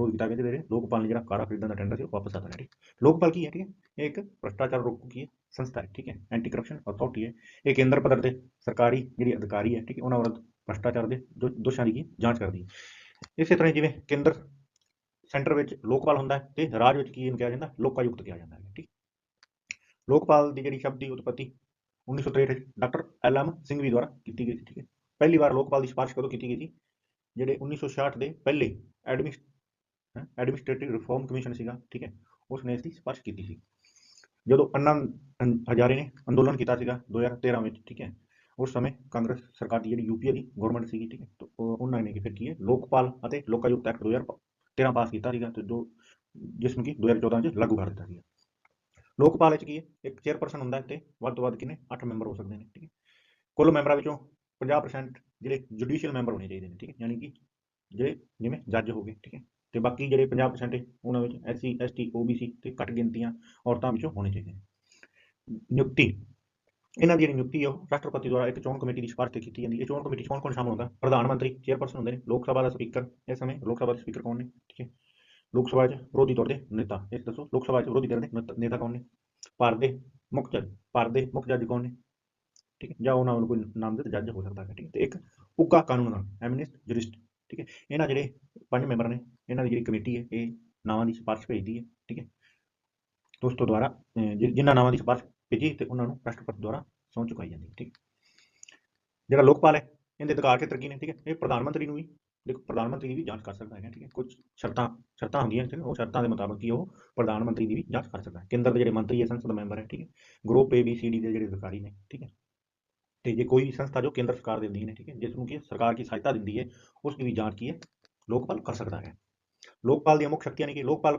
ਵਿਰੋਧ ਕੀਤਾ ਗਿਆ ਜਿਹਦੇ ਲੋਕਪਾਲ ਨੇ ਜਿਹੜਾ ਕਾਰਾ ਖਰੀਦਣ ਦਾ ਟੈਂਡਰ ਸੀ, ਉਹ ਵਾਪਸ ਆ ਰਿਹਾ ਠੀਕ ਲੋਕਪਾਲ ਕੀ ਹੈ, ਠੀਕ ਹੈ, ਇਹ ਇੱਕ ਭ੍ਰਸ਼ਟਾਚਾਰ ਰੋਕੂ ਕੀ ਹੈ, ਸੰਸਥਾ ਹੈ, ਠੀਕ ਹੈ ਐਂਟੀ ਕਰਪਸ਼ਨ ਅਥਾਰਟੀ ਹੈ। ਇਹ ਕੇਂਦਰ ਪੱਧਰ ਤੇ ਸਰਕਾਰੀ ਜਿਹੜੀ ਅਧਿਕਾਰੀ ਹੈ, ਠੀਕ ਹੈ, ਉਹਨਾਂ ਵਿਰੁੱਧ ਭ੍ਰਸ਼ਟਾਚਾਰ ਦੇ ਦੋ- ਦੋਸ਼ਾਂ ਦੀ ਜਾਂਚ ਕਰਦੀ ਹੈ। ਇਸੇ ਤਰ੍ਹਾਂ ਜਿਵੇਂ ਕੇਂਦਰ ਸੈਂਟਰ ਵਿੱਚ ਲੋਕਪਾਲ ਹੁੰਦਾ ਹੈ ਤੇ ਰਾਜ ਵਿੱਚ ਕੀ ਇਹਨੂੰ ਕਿਹਾ ਜਾਂਦਾ, ਲੋਕਾਯੁਕਤ ਕਿਹਾ ਜਾਂਦਾ ਹੈ, ਠੀਕ ਲੋਕਪਾਲ ਦੀ ਜਿਹੜੀ ਸ਼ਬਦ ਦੀ ਉਤਪਤੀ 1963 ਵਿੱਚ ਡਾਕਟਰ ਐਲ ਐਮ ਸਿੰਘਵੀ ਦੁਆਰਾ ਕੀਤੀ ਗਈ ਸੀ, ਠੀਕ ਹੈ। ਪਹਿਲੀ ਵਾਰ ਲੋਕਪਾਲ ਦੀ ਸਿਫਾਰਿਸ਼ ਕਦੋਂ ਕੀਤੀ ਗਈ ਸੀ? ਜਿਹੜੇ 1966 ਦੇ ਪਹਿਲੇ ਐਡਮਿਨਿਸ ਐਡਮਿਨਿਸਟ੍ਰੇਟਿਵ ਰਿਫਾਰਮ ਕਮਿਸ਼ਨ ਸੀਗਾ, ਠੀਕ ਹੈ ਉਸ ਨੇ ਇਸ ਦੀ ਸਿਫਾਰਿਸ਼ ਕੀਤੀ ਸੀ। ਜਦੋਂ ਅੰਨਾ ਹਜ਼ਾਰੇ ਨੇ ਅੰਦੋਲਨ ਕੀਤਾ ਸੀਗਾ 2013 ਵਿੱਚ, ਠੀਕ ਹੈ, ਉਸ ਸਮੇਂ ਕਾਂਗਰਸ ਸਰਕਾਰ ਦੀ ਜਿਹੜੀ ਯੂਪੀਏ ਦੀ ਗਵਰਨਮੈਂਟ ਸੀਗੀ, ਠੀਕ ਹੈ, ਤਾਂ ਉਹਨਾਂ ਨੇ ਕੀ ਫਿਰ ਕੀ ਹੈ, ਲੋਕਪਾਲ ਅਤੇ ਲੋਕਾਯੁਕਤ ਐਕਟ 2013 ਪਾਸ ਕੀਤਾ ਸੀਗਾ ਤੇ ਜੋ ਜਿਸ ਨੂੰ ਕਿ 2014 ਚ ਲਾਗੂ ਕਰ ਦਿੱਤਾ ਸੀਗਾ। ਲੋਕਪਾਲ ਵਿੱਚ ਕੀ ਹੈ, ਇੱਕ ਚੇਅਰਪਰਸਨ ਹੁੰਦਾ ਹੈ ਤੇ ਵੱਧ ਤੋਂ ਵੱਧ ਕਿੰਨੇ 8 ਮੈਂਬਰ ਹੋ ਸਕਦੇ ਨੇ, ਠੀਕ ਹੈ। ਕੁੱਲ ਮੈਂਬਰਾਂ ਵਿੱਚੋਂ 50% ਜਿਹੜੇ ਜੁਡੀਸ਼ੀਅਲ ਮੈਂਬਰ ਹੋਣੇ ਚਾਹੀਦੇ ਨੇ, ਠੀਕ ਹੈ, ਯਾਨੀ ਕਿ ਜਿਹੜੇ ਜਿਵੇਂ ਜੱਜ ਹੋ ਗਏ, ਠੀਕ ਹੈ। ਤੇ ਬਾਕੀ ਜਿਹੜੇ 50% ਉਹਨਾਂ ਵਿੱਚ ਐਸਸੀ ਐਸਟੀ ਓਬੀਸੀ ਤੇ ਘੱਟ ਗਿਣਤੀਆਂ ਔਰਤਾਂ ਵਿੱਚੋਂ ਹੋਣੇ ਚਾਹੀਦੇ ਨਿਯੁਕਤੀ, ਇਹਨਾਂ ਦੀ ਜਿਹੜੀ ਨਿਯੁਕਤੀ ਹੈ, ਉਹ ਰਾਸ਼ਟਰਪਤੀ ਦੁਆਰਾ ਇੱਕ ਚੋਣ ਕਮੇਟੀ ਦੀ ਸਿਫਾਰਿਸ਼ ਤੇ ਕੀਤੀ ਜਾਂਦੀ ਹੈ। ਇਹ ਚੋਣ ਕਮੇਟੀ 'ਚ ਕੌਣ ਕੌਣ ਸ਼ਾਮਲ ਹੁੰਦਾ? ਪ੍ਰਧਾਨ ਮੰਤਰੀ, ਚੇਅਰਪਰਸਨ ਹੁੰਦੇ ਨੇ, ਲੋਕ ਸਭਾ ਦਾ ਸਪੀਕਰ, ਇਸ ਸਮੇਂ ਲੋਕ ਸਭਾ ਦੇ ਸਪੀਕਰ ਕੌਣ ਨੇ? ਠੀਕ ਹੈ। ਲੋਕ ਸਭਾ 'ਚ ਵਿਰੋਧੀ ਧਿਰ ਦੇ ਨੇਤਾ, ਇਸ ਦੱਸੋ, ਲੋਕ ਸਭਾ 'ਚ ਵਿਰੋਧੀ ਧਿਰ ਦੇ ਨੇਤਾ- ਕੌਣ ਨੇ? ਭਾਰਤ ਦੇ ਮੁੱਖ ਜੱਜ ਭਾਰਤ ਦੇ ਮੁੱਖ ਜੱਜ ਕੌਣ ਨੇ? ਠੀਕ ਹੈ, ਜਾਂ ਉਹਨਾਂ ਨੂੰ ਕੋਈ ਨਾਮਜ਼ਦ ਜੱਜ ਹੋ ਸਕਦਾ ਹੈ, ਠੀਕ ਹੈ। ਤੇ ਇੱਕ ਉੱਕਾ ਕਾਨੂੰਨ ਐਮਨਿਸਟ ਜੁਰਿਸਟ ਠੀਕ ਹੈ? ਇਹਨਾਂ ਜਿਹੜੇ ਪੰਜ ਮੈਂਬਰ ਨੇ, ਇਹਨਾਂ ਦੀ ਜਿਹੜੀ ਕਮੇਟੀ ਹੈ, ਇਹ ਨਾਵਾਂ ਦੀ ਸਿਫਾਰਿਸ਼ ਭੇਜਦੀ ਹੈ, ਠੀਕ ਹੈ? ਦੋਸਤੋ ਦੁਆਰਾ ਜਿਨ੍ਹਾਂ ਨਾਵਾਂ ਦੀ ਸਿਫਾਰਿਸ਼ ਭੇਜੀ ਤੇ ਉਹਨਾਂ ਨੂੰ ਰਾਸ਼ਟਰਪਤੀ ਦੁਆਰਾ ਸਹੁੰ ਚੁਕਾਈ ਜਾਂਦੀ ਹੈ, ਠੀਕ ਜਿਹੜਾ ਲੋਕਪਾਲ ਹੈ, ਇਹਦੇ ਅਧਿਕਾਰ ਖੇਤਰ ਕੀ ਨੇ, ਠੀਕ ਹੈ? ਇਹ ਪ੍ਰਧਾਨ ਮੰਤਰੀ ਨੂੰ ਵੀ, ਦੇਖੋ, ਪ੍ਰਧਾਨ ਮੰਤਰੀ ਦੀ ਵੀ ਜਾਂਚ ਕਰ ਸਕਦਾ ਹੈ ਠੀਕ ਹੈ? ਕੁਝ ਸ਼ਰਤਾਂ ਸ਼ਰਤਾਂ ਹੁੰਦੀਆਂ ਨੇ ਉਹ ਸ਼ਰਤਾਂ ਦੇ ਮੁਤਾਬਕ ਹੀ ਉਹ ਪ੍ਰਧਾਨ ਮੰਤਰੀ ਦੀ ਵੀ ਜਾਂਚ ਕਰ ਸਕਦਾ ਹੈ। ਕੇਂਦਰ ਦੇ ਜਿਹੜੇ ਮੰਤਰੀ ਹੈ, ਸੰਸਦ ਮੈਂਬਰ ਹੈ, ਠੀਕ ਹੈ? Group A B C D ਦੇ ਜਿਹੜੇ ਅਧਿਕਾਰੀ ਨੇ, ਠੀਕ ਹੈ? ਤੇ ਜੇ ਕੋਈ ਵੀ ਸੰਸਥਾ ਜੋ ਕੇਂਦਰ ਸਰਕਾਰ ਦਿੰਦੀ ਹੈ, ਠੀਕ ਹੈ ਜਿਸ ਨੂੰ ਕਿ ਸਰਕਾਰ ਕੀ ਸਹਾਇਤਾ ਦਿੰਦੀ ਹੈ, ਉਸ ਦੀ ਵੀ ਜਾਂਚ ਕੀ ਹੈ, ਲੋਕਪਾਲ ਕਰ ਸਕਦਾ ਹੈ। ਲੋਕਪਾਲ ਦੀਆਂ ਮੁੱਖ ਸ਼ਕਤੀਆਂ ਨੇ ਕਿ? ਲੋਕਪਾਲ